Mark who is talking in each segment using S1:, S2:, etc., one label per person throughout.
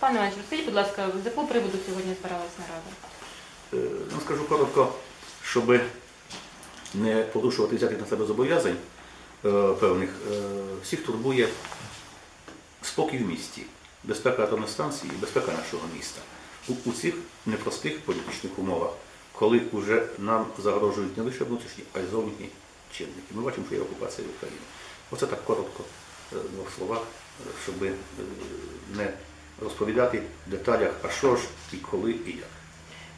S1: Пане Іванович, розкажіть, будь ласка, з якого приводу сьогодні збиралась нарада?
S2: Е, Ну, скажу коротко, щоб не порушувати взятих на себе зобов'язань е, певних, е, всіх турбує спокій в місті, безпека атомної станції і безпека нашого міста. У, цих непростих політичних умовах, коли вже нам загрожують не лише внутрішні, а й зовнішні чинники. Ми бачимо, що є окупація України. Оце так коротко, в двох словах, щоб не розповідати в деталях, а що ж і коли і як.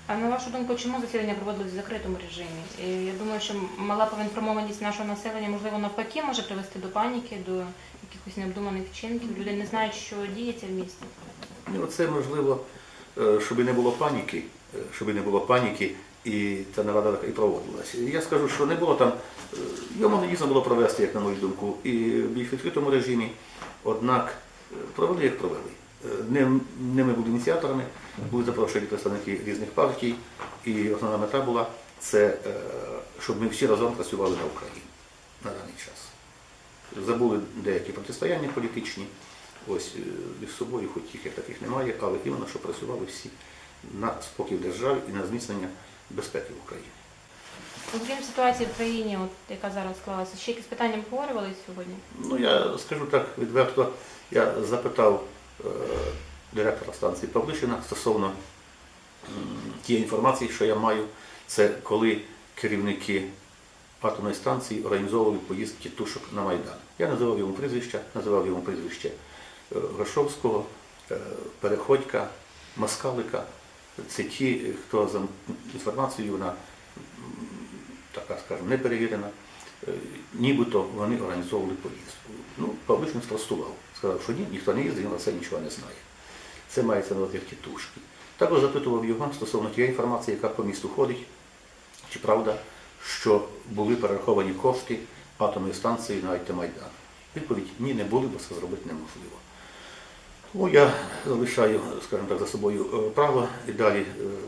S1: А на вашу думку, чому засідання проводилось в закритому режимі? І Я думаю, що мала поінформованість нашого населення, можливо, навпаки, може привести до паніки, до якихось необдуманих вчинків. Люди не знають, що діється в місті.
S2: Ну, це можливо, е, щоб не було паніки, е, щоб не було паніки, і ця нарада і проводилася. Я скажу, що не було там, е, його не дійсно було провести, як на мою думку, і в більш відкритому режимі, однак провели, як провели. Е, Не, не ми були ініціаторами, були запрошені представники різних партій, і основна мета була це, е, щоб ми всі разом працювали на Україну на даний час. Забули деякі протистояння політичні, ось е, між собою, хоч їх як таких немає, але іменно, що працювали всі на спокій в державі і на зміцнення безпеки в Україні.
S1: Окрім ситуації в країні, от, яка зараз склалася, ще якісь питання обговорювались сьогодні?
S2: Ну, я скажу так відверто, я запитав директора станції Павлишина стосовно тієї інформації, що я маю, це коли керівники атомної станції організовували поїздки тушок на Майдан. Я називав йому прізвища, називав йому прізвище е, Грошовського, е, Переходька, Москалика. Це ті, хто за інформацією вона така, скажімо, не перевірена. Е, Нібито вони організовували поїздку. Ну, Павлишин спростував, сказав, що ні, ніхто не їздив, він це нічого не знає. Це мається на як тітушки. Також запитував його стосовно тієї інформації, яка по місту ходить, чи правда, що були перераховані кошти атомної станції на Айтемайдан. Відповідь ні, не були, бо це зробити неможливо. Тому я залишаю, скажімо так, за собою е, право і далі е,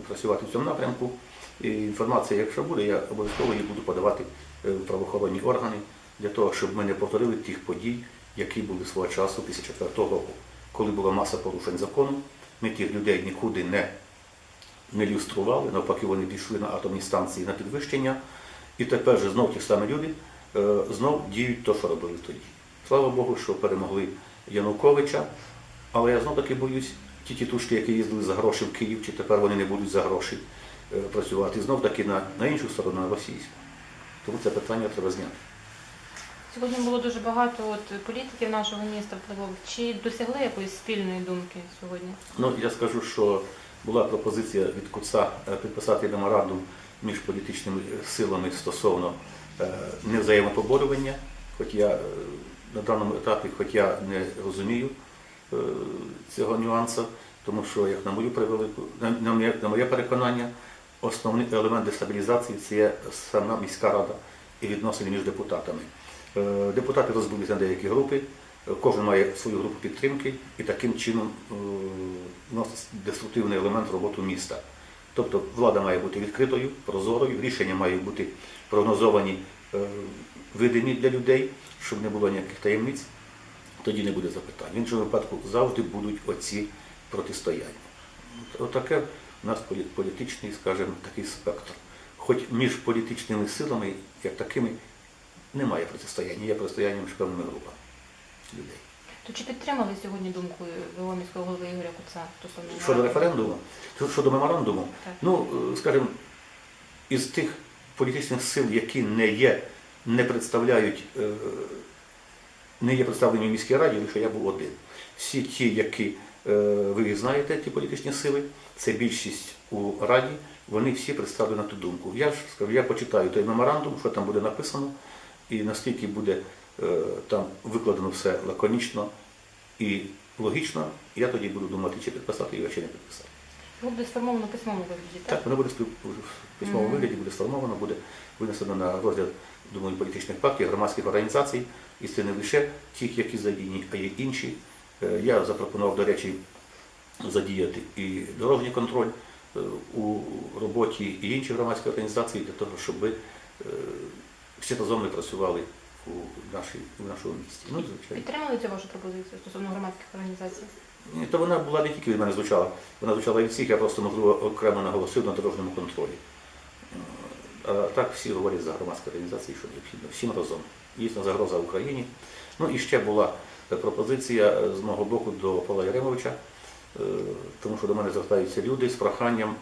S2: працювати в цьому напрямку. І інформація, якщо буде, я обов'язково її буду подавати е, в правоохоронні органи для того, щоб ми не повторили тих подій, які були свого часу після 4 року, коли була маса порушень закону. Ми тих людей нікуди не, не люстрували, навпаки, вони пішли на атомні станції на підвищення. І тепер же знов ті самі люди е, знов діють то, що робили тоді. Слава Богу, що перемогли Януковича, але я знов таки боюсь, ті тітушки, які їздили за гроші в Київ, чи тепер вони не будуть за гроші е, працювати, знов таки на, на іншу сторону, на російську. Тому це питання треба зняти.
S1: Сьогодні було дуже багато от, політиків нашого міста впливових. Чи досягли якоїсь спільної думки сьогодні?
S2: Ну, я скажу, що була пропозиція від КУЦА е, підписати меморандум між політичними е, силами стосовно е, невзаємопоборювання, хоч я на даному етапі, хоч я не розумію цього нюансу, тому що, як на мою превелику, на моє переконання, основний елемент дестабілізації це є сама міська рада і відносини між депутатами. Е, Депутати розбилися на деякі групи, е, кожен має свою групу підтримки і таким чином е, вносить деструктивний елемент в роботу міста. Тобто влада має бути відкритою, прозорою, рішення мають бути прогнозовані, видимі для людей, щоб не було ніяких таємниць, тоді не буде запитань. В іншому випадку завжди будуть оці протистояння. Отаке у нас політичний, скажімо, такий спектр. Хоч між політичними силами, як такими, немає протистояння, є протистояння між певними групами людей.
S1: То чи підтримали сьогодні думку його міського голови Ігоря Куца стосовно
S2: Щодо референдуму, щодо- щодо меморандуму,
S1: Так.
S2: ну, е, скажімо, із тих політичних сил, які не є, не представляють, е, не є представлені в міській раді, лише я був один. Всі ті, які е, ви знаєте, ті політичні сили, це більшість у раді, вони всі представлені на ту думку. Я ж скажу, я почитаю той меморандум, що там буде написано, і наскільки буде е, там викладено все лаконічно і логічно, я тоді буду думати, чи підписати його, чи не підписати.
S1: Його буде сформовано письмовому вигляді, так?
S2: Так, воно буде в письмовому
S1: Мгм.
S2: вигляді, буде сформовано, буде винесено на розгляд, думаю, політичних партій, громадських організацій, і це не лише тих, які задіяні, а й інші. Е, Я запропонував, до речі, задіяти і дорожній контроль е, у роботі і інші громадські організації для того, щоб всі разом ми працювали у, нашій, у нашому місті. Ну, звичайно.
S1: Підтримали цю вашу пропозицію стосовно громадських організацій?
S2: Ні, то вона була не тільки від мене звучала, вона звучала від всіх, я просто можливо окремо наголосив на дорожньому контролі. А так всі говорять за громадські організації, що необхідно всім разом. Дійсно загроза Україні. Ну і ще була е, пропозиція е, з мого боку до Павла Яремовича, е, тому що до мене звертаються люди з проханням,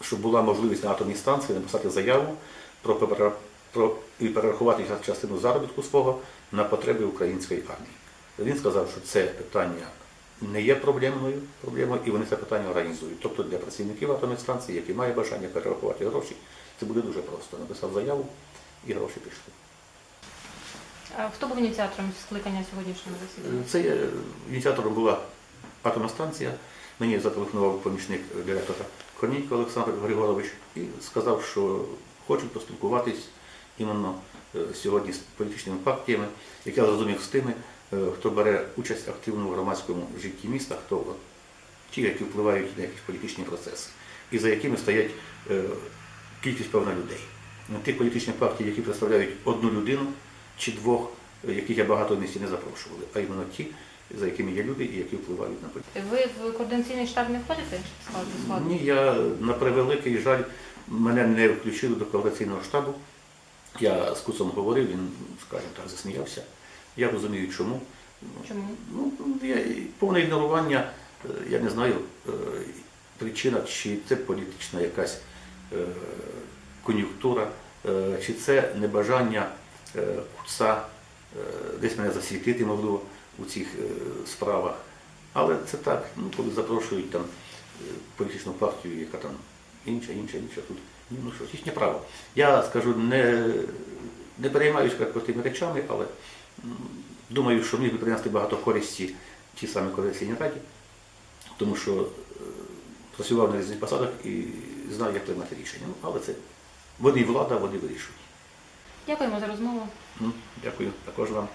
S2: щоб була можливість на атомній станції написати заяву про, і перерахувати частину заробітку свого на потреби української армії. Він сказав, що це питання не є проблемною проблемою, і вони це питання організують. Тобто для працівників атомної станції, які мають бажання перерахувати гроші, це буде дуже просто. Написав заяву і гроші пішли.
S1: А Хто був ініціатором скликання сьогоднішнього засідання?
S2: Це ініціатором була атомна станція. Мені зателефонував помічник директора Корнійко Олександр Григорович і сказав, що хочуть поспілкуватись іменно е, сьогодні з політичними партіями, як я зрозумів з тими, е, хто бере участь активно в громадському житті міста, хто ті, які впливають на якісь політичні процеси, і за якими стоять е, кількість певна людей. Ну, Ті політичні партії, які представляють одну людину чи двох, яких я багато в місті не запрошували, а іменно ті, за якими є люди і які впливають на політику.
S1: Ви в координаційний штаб не входите?
S2: Ні, я на превеликий жаль, мене не включили до координаційного штабу. Я з Куцом говорив, він, скажімо так, засміявся. Я розумію, чому.
S1: Чому?
S2: Ну, я, повне ігнорування, е, я не знаю, е, причина, чи це політична якась е, кон'юнктура, чи це небажання куца десь мене засвітити, можливо, у цих справах. Але це так, ну, коли запрошують там політичну партію, яка там інша, інша, інша, тут ні, ну що, ж, їхнє право. Я скажу, не, не переймаюся тими речами, але думаю, що міг би принести багато користі ті самі коаліційні раді, тому що е, працював на різних посадах і знаю, як приймати рішення. Ну, але це вони влада, вони вирішують.
S1: Дякуємо за розмову.
S2: Ну, дякую також вам.